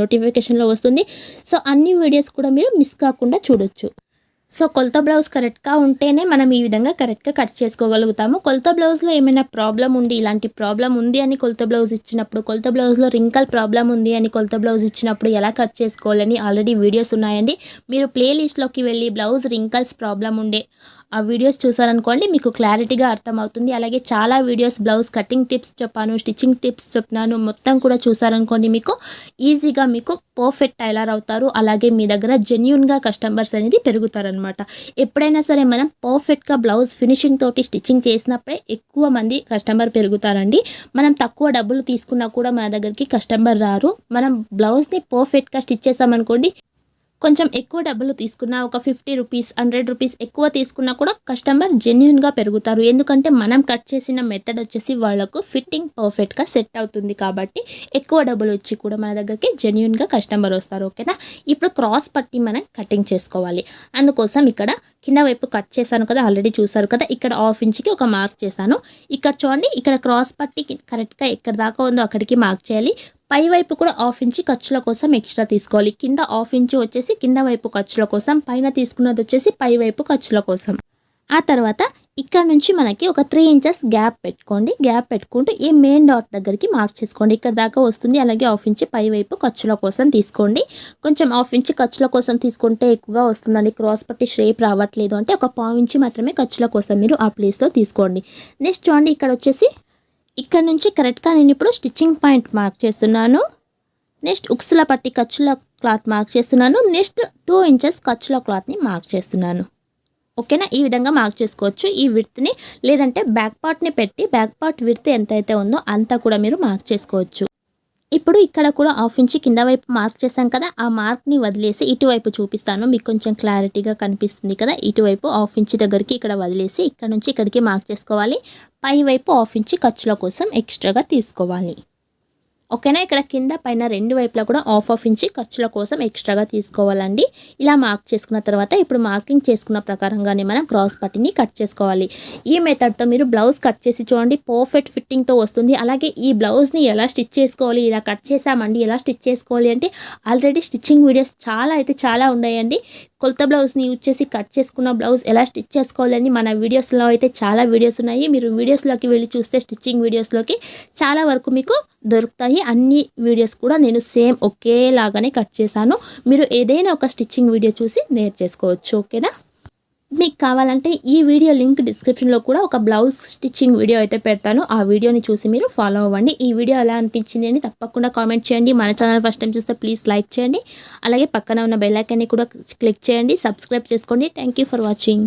నోటిఫికేషన్లో వస్తుంది. సో అన్ని వీడియోస్ కూడా మీరు మిస్ కాకుండా చూడొచ్చు. సో కొలత బ్లౌజ్ కరెక్ట్గా ఉంటేనే మనం ఈ విధంగా కరెక్ట్గా కట్ చేసుకోగలుగుతాము. కొలత బ్లౌజ్లో ఏమైనా ప్రాబ్లం ఉండి ఇలాంటి ప్రాబ్లం ఉంది అని కొలత బ్లౌజ్ ఇచ్చినప్పుడు కొలత బ్లౌజ్లో రింకల్ ప్రాబ్లం ఉంది అని కొలత బ్లౌజ్ ఇచ్చినప్పుడు ఎలా కట్ చేసుకోవాలని ఆల్రెడీ వీడియోస్ ఉన్నాయండి. మీరు ప్లేలిస్ట్లోకి వెళ్ళి బ్లౌజ్ రింకల్స్ ప్రాబ్లం ఉండే ఆ వీడియోస్ చూసారనుకోండి మీకు క్లారిటీగా అర్థమవుతుంది. అలాగే చాలా వీడియోస్ బ్లౌజ్ కటింగ్ టిప్స్ చెప్పాను స్టిచ్చింగ్ టిప్స్ చెప్పినాను మొత్తం కూడా చూసారనుకోండి మీకు ఈజీగా మీకు పర్ఫెక్ట్ టైలర్ అవుతారు. అలాగే మీ దగ్గర జెన్యున్గా కస్టమర్స్ అనేది పెరుగుతారనమాట. ఎప్పుడైనా సరే మనం పర్ఫెక్ట్గా బ్లౌజ్ ఫినిషింగ్ తోటి స్టిచ్చింగ్ చేసినప్పుడే ఎక్కువ మంది కస్టమర్ పెరుగుతారండి. మనం తక్కువ డబ్బులు తీసుకున్నా కూడా మన దగ్గరికి కస్టమర్ రారు. మనం బ్లౌజ్ని పర్ఫెక్ట్గా స్టిచ్ చేసామనుకోండి కొంచెం ఎక్కువ డబ్బులు తీసుకున్నా ఒక ఫిఫ్టీ రూపీస్ హండ్రెడ్ రూపీస్ ఎక్కువ తీసుకున్నా కూడా కస్టమర్ జెన్యున్గా పెరుగుతారు. ఎందుకంటే మనం కట్ చేసిన మెథడ్ వచ్చేసి వాళ్ళకు ఫిట్టింగ్ పర్ఫెక్ట్గా సెట్ అవుతుంది కాబట్టి ఎక్కువ డబ్బులు వచ్చి కూడా మన దగ్గరికి జెన్యున్గా కస్టమర్ వస్తారు ఓకేనా? ఇప్పుడు క్రాస్ పట్టి మనం కటింగ్ చేసుకోవాలి. అందుకోసం ఇక్కడ కింద వైపు కట్ చేశాను కదా ఆల్రెడీ చూసారు కదా ఇక్కడ హాఫ్ ఇంచ్కి ఒక మార్క్ చేశాను. ఇక్కడ చూడండి ఇక్కడ క్రాస్ పట్టి కరెక్ట్గా ఎక్కడ దాకా ఉందో అక్కడికి మార్క్ చేయాలి. పై వైపు కూడా హాఫ్ ఇంచి ఖర్చుల కోసం ఎక్స్ట్రా తీసుకోవాలి. కింద హాఫ్ ఇంచు వచ్చేసి కింద వైపు ఖర్చుల కోసం పైన తీసుకున్నది వచ్చేసి పై వైపు ఖర్చుల కోసం. ఆ తర్వాత ఇక్కడ నుంచి మనకి ఒక త్రీ ఇంచెస్ గ్యాప్ పెట్టుకోండి. గ్యాప్ పెట్టుకుంటూ ఈ మెయిన్ డాట్ దగ్గరికి మార్క్ చేసుకోండి. ఇక్కడ దాకా వస్తుంది అలాగే హాఫ్ ఇంచ్ పై వైపు ఖర్చుల కోసం తీసుకోండి. కొంచెం హాఫ్ ఇంచ్ ఖర్చుల కోసం తీసుకుంటే ఎక్కువగా వస్తుందండి. క్రాస్ పట్టి షేప్ రావట్లేదు అంటే ఒక పావు ఇంచ్ మాత్రమే ఖర్చుల కోసం మీరు ఆ ప్లేస్లో తీసుకోండి. నెక్స్ట్ చూడండి ఇక్కడ వచ్చేసి ఇక్కడ నుంచి కరెక్ట్గా నేను ఇప్పుడు స్టిచ్చింగ్ పాయింట్ మార్క్ చేస్తున్నాను. నెక్స్ట్ ఉక్సుల పట్టి ఖర్చుల క్లాత్ మార్క్ చేస్తున్నాను. నెక్స్ట్ టూ ఇంచెస్ ఖర్చుల క్లాత్ని మార్క్ చేస్తున్నాను. ఓకేనా ఈ విధంగా మార్క్ చేసుకోవచ్చు. ఈ విడ్త్ని లేదంటే బ్యాక్ పార్ట్ని పెట్టి బ్యాక్ పార్ట్ విడ్త్ ఎంతైతే ఉందో అంతా కూడా మీరు మార్క్ చేసుకోవచ్చు. ఇప్పుడు ఇక్కడ కూడా హాఫ్ ఇంచ్ కింద వైపు మార్క్ చేశాం కదా ఆ మార్క్ని వదిలేసి ఇటువైపు చూపిస్తాను. మీకు కొంచెం క్లారిటీగా కనిపిస్తుంది కదా ఇటువైపు హాఫ్ ఇంచ్ దగ్గరికి ఇక్కడ వదిలేసి ఇక్కడ నుంచి ఇక్కడికి మార్క్ చేసుకోవాలి. పై వైపు హాఫ్ ఇంచ్ ఖర్చుల కోసం ఎక్స్ట్రాగా తీసుకోవాలి. ఓకేనా? ఇక్కడ కింద పైన రెండు వైపులా కూడా హాఫ్ హాఫ్ ఇంచి ఖర్చుల కోసం ఎక్స్ట్రాగా తీసుకోవాలండి. ఇలా మార్క్ చేసుకున్న తర్వాత ఇప్పుడు మార్కింగ్ చేసుకున్న ప్రకారంగానే మనం క్రాస్ పట్టిని కట్ చేసుకోవాలి. ఈ మెథడ్తో మీరు బ్లౌజ్ కట్ చేసి చూడండి పర్ఫెక్ట్ ఫిట్టింగ్తో వస్తుంది. అలాగే ఈ బ్లౌజ్ని ఎలా స్టిచ్ చేసుకోవాలి ఇలా కట్ చేసామండి ఎలా స్టిచ్ చేసుకోవాలి అంటే ఆల్రెడీ స్టిచ్చింగ్ వీడియోస్ చాలా అయితే చాలా ఉన్నాయండి. కొలత బ్లౌజ్ని యూజ్ చేసి కట్ చేసుకున్న బ్లౌజ్ ఎలా స్టిచ్ చేసుకోవాలని మన వీడియోస్లో అయితే చాలా వీడియోస్ ఉన్నాయి. మీరు వీడియోస్లోకి వెళ్ళి చూస్తే స్టిచ్చింగ్ వీడియోస్లోకి చాలా వరకు మీకు దొరుకుతాయి. అన్ని వీడియోస్ కూడా నేను సేమ్ ఒకేలాగానే కట్ చేశాను. మీరు ఏదైనా ఒక స్టిచ్చింగ్ వీడియో చూసి నేర్చేసుకోవచ్చు ఓకేనా? మీకు కావాలంటే ఈ వీడియో లింక్ డిస్క్రిప్షన్లో కూడా ఒక బ్లౌజ్ స్టిచ్చింగ్ వీడియో అయితే పెడతాను. ఆ వీడియోని చూసి మీరు ఫాలో అవ్వండి. ఈ వీడియో ఎలా అనిపించింది అని తప్పకుండా కామెంట్ చేయండి. మన ఛానల్ ఫస్ట్ టైం చూస్తే ప్లీజ్ లైక్ చేయండి. అలాగే పక్కన ఉన్న బెల్లైకాన్ని కూడా క్లిక్ చేయండి. సబ్స్క్రైబ్ చేసుకోండి. Thank for watching